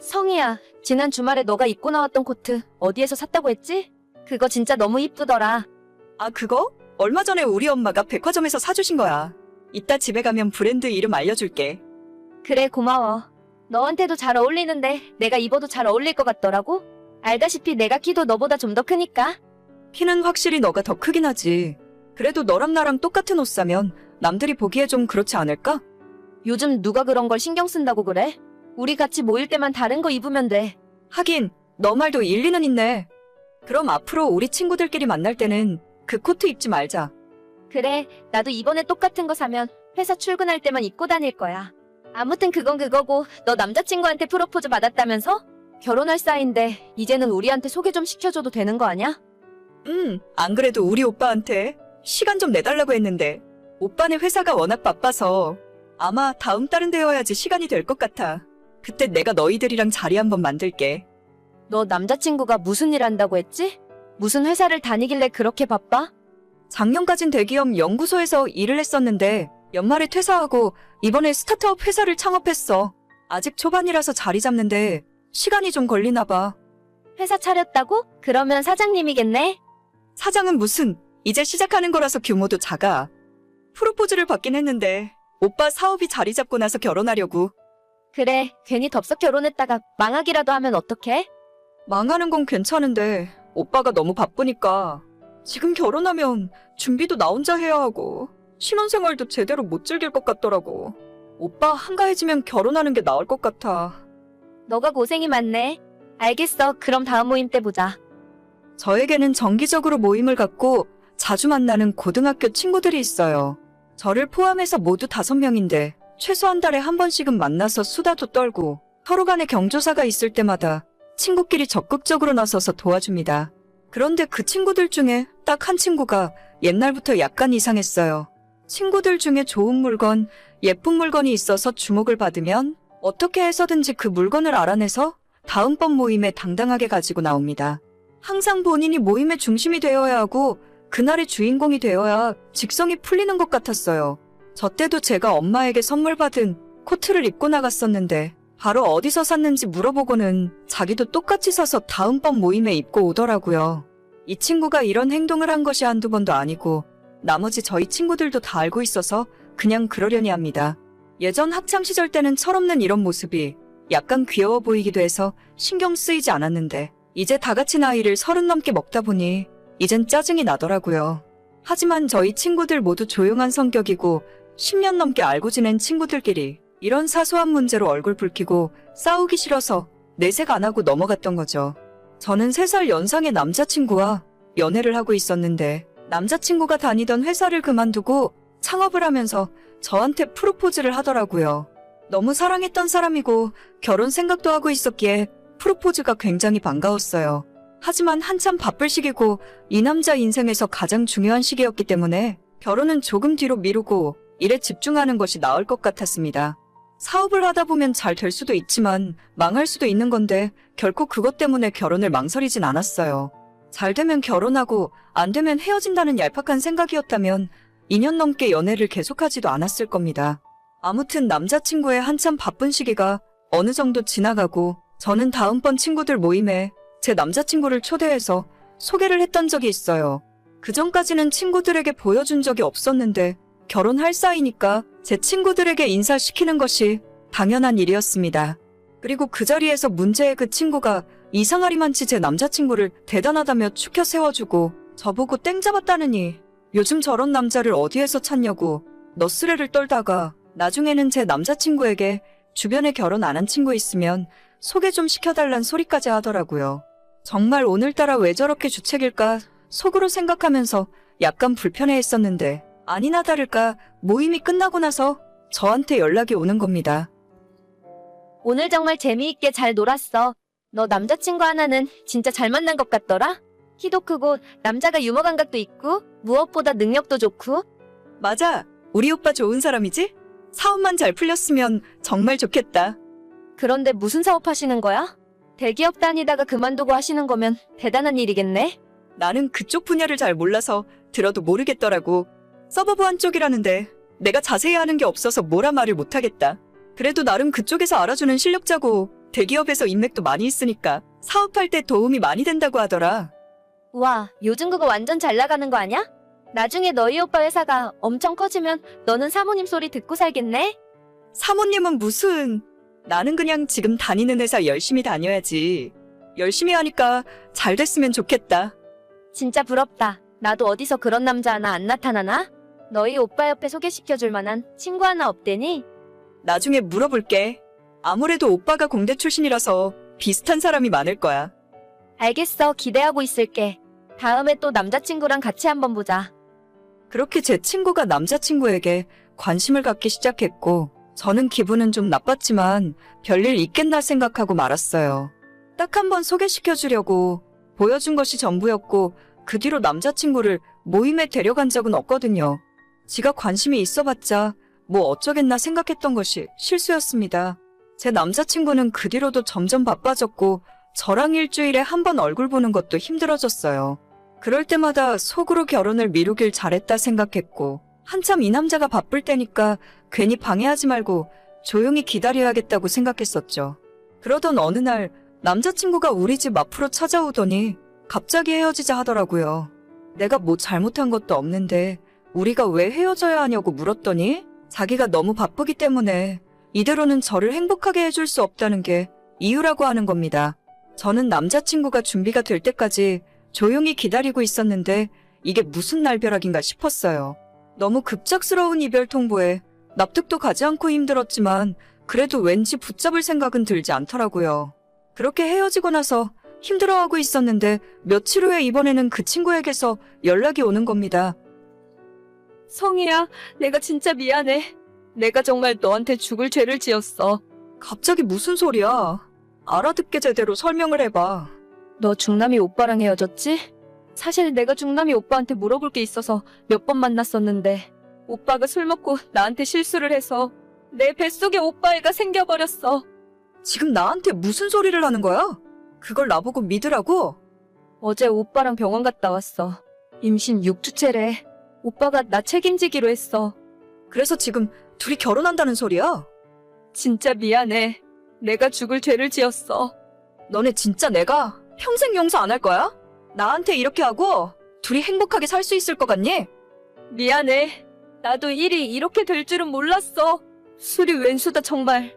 성희야, 지난 주말에 너가 입고 나왔던 코트 어디에서 샀다고 했지? 그거 진짜 너무 이쁘더라. 아, 그거? 얼마 전에 우리 엄마가 백화점에서 사주신 거야. 이따 집에 가면 브랜드 이름 알려줄게. 그래, 고마워. 너한테도 잘 어울리는데 내가 입어도 잘 어울릴 것 같더라고? 알다시피 내가 키도 너보다 좀 더 크니까. 키는 확실히 너가 더 크긴 하지. 그래도 너랑 나랑 똑같은 옷 사면 남들이 보기에 좀 그렇지 않을까? 요즘 누가 그런 걸 신경 쓴다고 그래? 우리 같이 모일 때만 다른 거 입으면 돼. 하긴, 너 말도 일리는 있네. 그럼 앞으로 우리 친구들끼리 만날 때는 그 코트 입지 말자. 그래, 나도 이번에 똑같은 거 사면 회사 출근할 때만 입고 다닐 거야. 아무튼 그건 그거고 너 남자친구한테 프로포즈 받았다면서? 결혼할 사이인데 이제는 우리한테 소개 좀 시켜줘도 되는 거 아냐? 응, 안 그래도 우리 오빠한테 시간 좀 내달라고 했는데, 오빠네 회사가 워낙 바빠서 아마 다음 달은 되어야지 시간이 될 것 같아. 그때 내가 너희들이랑 자리 한번 만들게. 너 남자친구가 무슨 일 한다고 했지? 무슨 회사를 다니길래 그렇게 바빠? 작년까진 대기업 연구소에서 일을 했었는데 연말에 퇴사하고 이번에 스타트업 회사를 창업했어. 아직 초반이라서 자리 잡는데 시간이 좀 걸리나 봐. 회사 차렸다고? 그러면 사장님이겠네? 사장은 무슨 이제 시작하는 거라서 규모도 작아. 프로포즈를 받긴 했는데 오빠 사업이 자리 잡고 나서 결혼하려고. 그래, 괜히 덥석 결혼했다가 망하기라도 하면 어떡해? 망하는 건 괜찮은데 오빠가 너무 바쁘니까 지금 결혼하면 준비도 나 혼자 해야 하고 신혼생활도 제대로 못 즐길 것 같더라고. 오빠 한가해지면 결혼하는 게 나을 것 같아. 너가 고생이 많네. 알겠어, 그럼 다음 모임 때 보자. 저에게는 정기적으로 모임을 갖고 자주 만나는 고등학교 친구들이 있어요. 저를 포함해서 모두 다섯 명인데 최소 한 달에 한 번씩은 만나서 수다도 떨고 서로 간에 경조사가 있을 때마다 친구끼리 적극적으로 나서서 도와줍니다. 그런데 그 친구들 중에 딱 한 친구가 옛날부터 약간 이상했어요. 친구들 중에 좋은 물건, 예쁜 물건이 있어서 주목을 받으면 어떻게 해서든지 그 물건을 알아내서 다음번 모임에 당당하게 가지고 나옵니다. 항상 본인이 모임의 중심이 되어야 하고 그날의 주인공이 되어야 직성이 풀리는 것 같았어요. 저 때도 제가 엄마에게 선물 받은 코트를 입고 나갔었는데 바로 어디서 샀는지 물어보고는 자기도 똑같이 사서 다음번 모임에 입고 오더라고요. 이 친구가 이런 행동을 한 것이 한두 번도 아니고 나머지 저희 친구들도 다 알고 있어서 그냥 그러려니 합니다. 예전 학창 시절 때는 철없는 이런 모습이 약간 귀여워 보이기도 해서 신경 쓰이지 않았는데 이제 다 같이 나이를 서른 넘게 먹다 보니 이젠 짜증이 나더라고요. 하지만 저희 친구들 모두 조용한 성격이고 10년 넘게 알고 지낸 친구들끼리 이런 사소한 문제로 얼굴 붉히고 싸우기 싫어서 내색 안 하고 넘어갔던 거죠. 저는 3살 연상의 남자친구와 연애를 하고 있었는데 남자친구가 다니던 회사를 그만두고 창업을 하면서 저한테 프로포즈를 하더라고요. 너무 사랑했던 사람이고 결혼 생각도 하고 있었기에 프로포즈가 굉장히 반가웠어요. 하지만 한참 바쁠 시기고 이 남자 인생에서 가장 중요한 시기였기 때문에 결혼은 조금 뒤로 미루고 일에 집중하는 것이 나을 것 같았습니다. 사업을 하다 보면 잘 될 수도 있지만 망할 수도 있는 건데 결코 그것 때문에 결혼을 망설이진 않았어요. 잘 되면 결혼하고 안 되면 헤어진다는 얄팍한 생각이었다면 2년 넘게 연애를 계속하지도 않았을 겁니다. 아무튼 남자친구의 한참 바쁜 시기가 어느 정도 지나가고 저는 다음번 친구들 모임에 제 남자친구를 초대해서 소개를 했던 적이 있어요. 그 전까지는 친구들에게 보여준 적이 없었는데 결혼할 사이니까 제 친구들에게 인사시키는 것이 당연한 일이었습니다. 그리고 그 자리에서 문제의 그 친구가 이상하리만치 제 남자친구를 대단하다며 축혀 세워주고 저보고 땡 잡았다느니 요즘 저런 남자를 어디에서 찾냐고 너스레를 떨다가 나중에는 제 남자친구에게 주변에 결혼 안 한 친구 있으면 소개 좀 시켜달란 소리까지 하더라고요. 정말 오늘따라 왜 저렇게 주책일까 속으로 생각하면서 약간 불편해 했었는데 아니나 다를까 모임이 끝나고 나서 저한테 연락이 오는 겁니다. 오늘 정말 재미있게 잘 놀았어. 너 남자친구 하나는 진짜 잘 만난 것 같더라? 키도 크고 남자가 유머 감각도 있고 무엇보다 능력도 좋고 맞아. 우리 오빠 좋은 사람이지? 사업만 잘 풀렸으면 정말 좋겠다. 그런데 무슨 사업 하시는 거야? 대기업 다니다가 그만두고 하시는 거면 대단한 일이겠네? 나는 그쪽 분야를 잘 몰라서 들어도 모르겠더라고. 서버 보안 쪽이라는데 내가 자세히 아는 게 없어서 뭐라 말을 못하겠다. 그래도 나름 그쪽에서 알아주는 실력자고 대기업에서 인맥도 많이 있으니까 사업할 때 도움이 많이 된다고 하더라. 우와, 요즘 그거 완전 잘 나가는 거 아냐? 나중에 너희 오빠 회사가 엄청 커지면 너는 사모님 소리 듣고 살겠네? 사모님은 무슨 나는 그냥 지금 다니는 회사 열심히 다녀야지. 열심히 하니까 잘 됐으면 좋겠다. 진짜 부럽다. 나도 어디서 그런 남자 하나 안 나타나나? 너희 오빠 옆에 소개시켜줄 만한 친구 하나 없대니? 나중에 물어볼게. 아무래도 오빠가 공대 출신이라서 비슷한 사람이 많을 거야. 알겠어. 기대하고 있을게. 다음에 또 남자친구랑 같이 한번 보자. 그렇게 제 친구가 남자친구에게 관심을 갖기 시작했고, 저는 기분은 좀 나빴지만 별일 있겠나 생각하고 말았어요. 딱 한 번 소개시켜 주려고 보여준 것이 전부였고, 그 뒤로 남자친구를 모임에 데려간 적은 없거든요. 지가 관심이 있어봤자 뭐 어쩌겠나 생각했던 것이 실수였습니다. 제 남자친구는 그 뒤로도 점점 바빠졌고, 저랑 일주일에 한 번 얼굴 보는 것도 힘들어졌어요. 그럴 때마다 속으로 결혼을 미루길 잘했다 생각했고, 한참 이 남자가 바쁠 때니까 괜히 방해하지 말고 조용히 기다려야겠다고 생각했었죠. 그러던 어느 날 남자친구가 우리 집 앞으로 찾아오더니 갑자기 헤어지자 하더라고요. 내가 뭐 잘못한 것도 없는데 우리가 왜 헤어져야 하냐고 물었더니 자기가 너무 바쁘기 때문에 이대로는 저를 행복하게 해줄 수 없다는 게 이유라고 하는 겁니다. 저는 남자친구가 준비가 될 때까지 조용히 기다리고 있었는데 이게 무슨 날벼락인가 싶었어요. 너무 급작스러운 이별 통보에 납득도 가지 않고 힘들었지만 그래도 왠지 붙잡을 생각은 들지 않더라고요. 그렇게 헤어지고 나서 힘들어하고 있었는데 며칠 후에 이번에는 그 친구에게서 연락이 오는 겁니다. 성희야, 내가 진짜 미안해. 내가 정말 너한테 죽을 죄를 지었어. 갑자기 무슨 소리야? 알아듣게 제대로 설명을 해봐. 너 중남이 오빠랑 헤어졌지? 사실 내가 중남이 오빠한테 물어볼 게 있어서 몇 번 만났었는데 오빠가 술 먹고 나한테 실수를 해서 내 뱃속에 오빠애가 생겨버렸어. 지금 나한테 무슨 소리를 하는 거야? 그걸 나보고 믿으라고? 어제 오빠랑 병원 갔다 왔어. 임신 6주째래. 오빠가 나 책임지기로 했어. 그래서 지금 둘이 결혼한다는 소리야? 진짜 미안해. 내가 죽을 죄를 지었어. 너네 진짜 내가 평생 용서 안 할 거야? 나한테 이렇게 하고 둘이 행복하게 살 수 있을 것 같니? 미안해. 나도 일이 이렇게 될 줄은 몰랐어. 술이 웬수다 정말.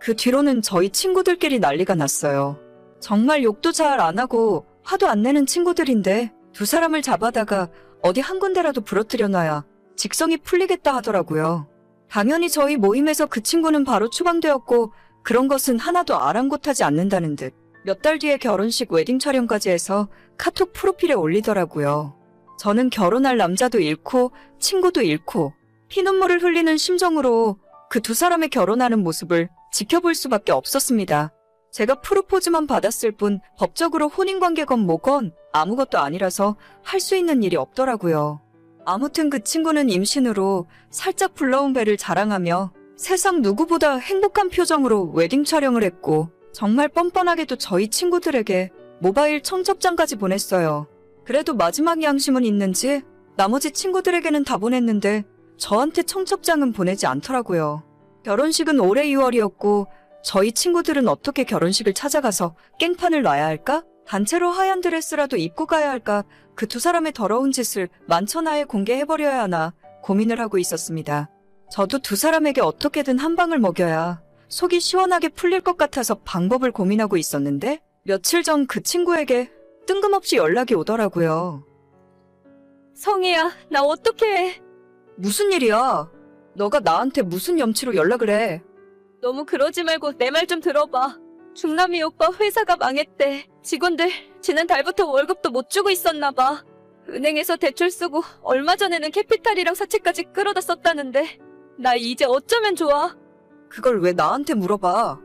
그 뒤로는 저희 친구들끼리 난리가 났어요. 정말 욕도 잘 안 하고 화도 안 내는 친구들인데 두 사람을 잡아다가 어디 한 군데라도 부러뜨려놔야 직성이 풀리겠다 하더라고요. 당연히 저희 모임에서 그 친구는 바로 추방되었고 그런 것은 하나도 아랑곳하지 않는다는 듯 몇 달 뒤에 결혼식 웨딩 촬영까지 해서 카톡 프로필에 올리더라고요. 저는 결혼할 남자도 잃고 친구도 잃고 피눈물을 흘리는 심정으로 그 두 사람의 결혼하는 모습을 지켜볼 수밖에 없었습니다. 제가 프로포즈만 받았을 뿐 법적으로 혼인관계건 뭐건 아무것도 아니라서 할 수 있는 일이 없더라고요. 아무튼 그 친구는 임신으로 살짝 불러온 배를 자랑하며 세상 누구보다 행복한 표정으로 웨딩 촬영을 했고 정말 뻔뻔하게도 저희 친구들에게 모바일 청첩장까지 보냈어요. 그래도 마지막 양심은 있는지 나머지 친구들에게는 다 보냈는데 저한테 청첩장은 보내지 않더라고요. 결혼식은 올해 2월이었고 저희 친구들은 어떻게 결혼식을 찾아가서 깽판을 놔야 할까? 단체로 하얀 드레스라도 입고 가야 할까? 그 두 사람의 더러운 짓을 만천하에 공개해버려야 하나 고민을 하고 있었습니다. 저도 두 사람에게 어떻게든 한 방을 먹여야 속이 시원하게 풀릴 것 같아서 방법을 고민하고 있었는데 며칠 전 그 친구에게 뜬금없이 연락이 오더라고요. 성희야, 나 어떡해. 무슨 일이야? 너가 나한테 무슨 염치로 연락을 해? 너무 그러지 말고 내 말 좀 들어봐. 중남이 오빠 회사가 망했대. 직원들 지난 달부터 월급도 못 주고 있었나 봐. 은행에서 대출 쓰고 얼마 전에는 캐피탈이랑 사채까지 끌어다 썼다는데 나 이제 어쩌면 좋아? 그걸 왜 나한테 물어봐?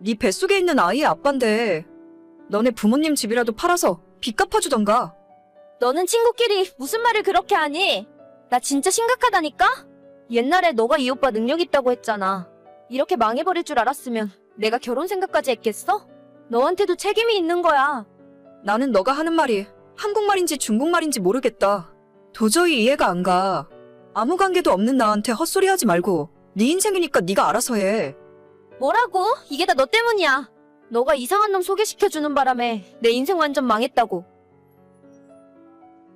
네 뱃속에 있는 아이의 아빠인데 너네 부모님 집이라도 팔아서 빚 갚아주던가. 너는 친구끼리 무슨 말을 그렇게 하니? 나 진짜 심각하다니까? 옛날에 너가 이 오빠 능력 있다고 했잖아. 이렇게 망해버릴 줄 알았으면 내가 결혼 생각까지 했겠어? 너한테도 책임이 있는 거야. 나는 너가 하는 말이 한국말인지 중국말인지 모르겠다. 도저히 이해가 안 가. 아무 관계도 없는 나한테 헛소리 하지 말고 네 인생이니까 네가 알아서 해. 뭐라고? 이게 다 너 때문이야. 너가 이상한 놈 소개시켜주는 바람에 내 인생 완전 망했다고.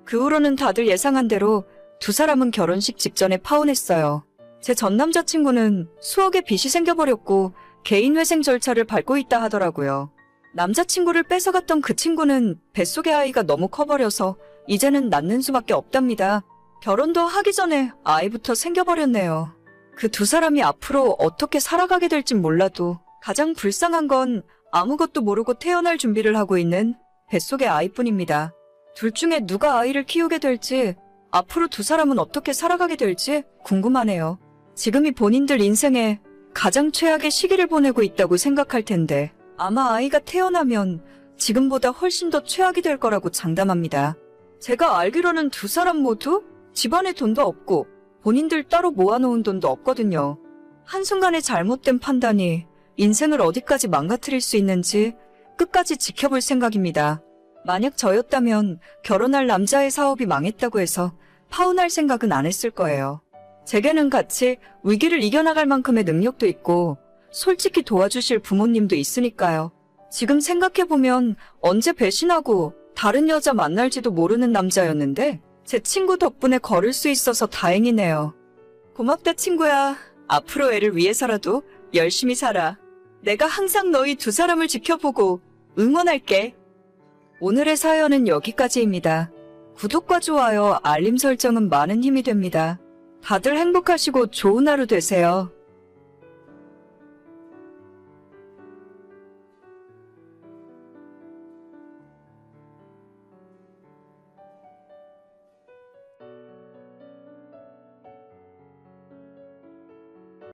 그 후로는 다들 예상한 대로 두 사람은 결혼식 직전에 파혼했어요. 제 전 남자친구는 수억의 빚이 생겨버렸고 개인 회생 절차를 밟고 있다 하더라고요. 남자친구를 뺏어갔던 그 친구는 뱃속의 아이가 너무 커버려서 이제는 낳는 수밖에 없답니다. 결혼도 하기 전에 아이부터 생겨버렸네요. 그 두 사람이 앞으로 어떻게 살아가게 될진 몰라도 가장 불쌍한 건 아무것도 모르고 태어날 준비를 하고 있는 뱃속의 아이뿐입니다. 둘 중에 누가 아이를 키우게 될지, 앞으로 두 사람은 어떻게 살아가게 될지 궁금하네요. 지금이 본인들 인생에 가장 최악의 시기를 보내고 있다고 생각할 텐데, 아마 아이가 태어나면 지금보다 훨씬 더 최악이 될 거라고 장담합니다. 제가 알기로는 두 사람 모두 집안에 돈도 없고, 본인들 따로 모아놓은 돈도 없거든요. 한순간의 잘못된 판단이 인생을 어디까지 망가뜨릴 수 있는지 끝까지 지켜볼 생각입니다. 만약 저였다면 결혼할 남자의 사업이 망했다고 해서 파혼할 생각은 안 했을 거예요. 제게는 같이 위기를 이겨나갈 만큼의 능력도 있고 솔직히 도와주실 부모님도 있으니까요. 지금 생각해보면 언제 배신하고 다른 여자 만날지도 모르는 남자였는데 제 친구 덕분에 걸을 수 있어서 다행이네요. 고맙다 친구야. 앞으로 애를 위해서라도 열심히 살아. 내가 항상 너희 두 사람을 지켜보고 응원할게. 오늘의 사연은 여기까지입니다. 구독과 좋아요, 알림 설정은 많은 힘이 됩니다. 다들 행복하시고 좋은 하루 되세요.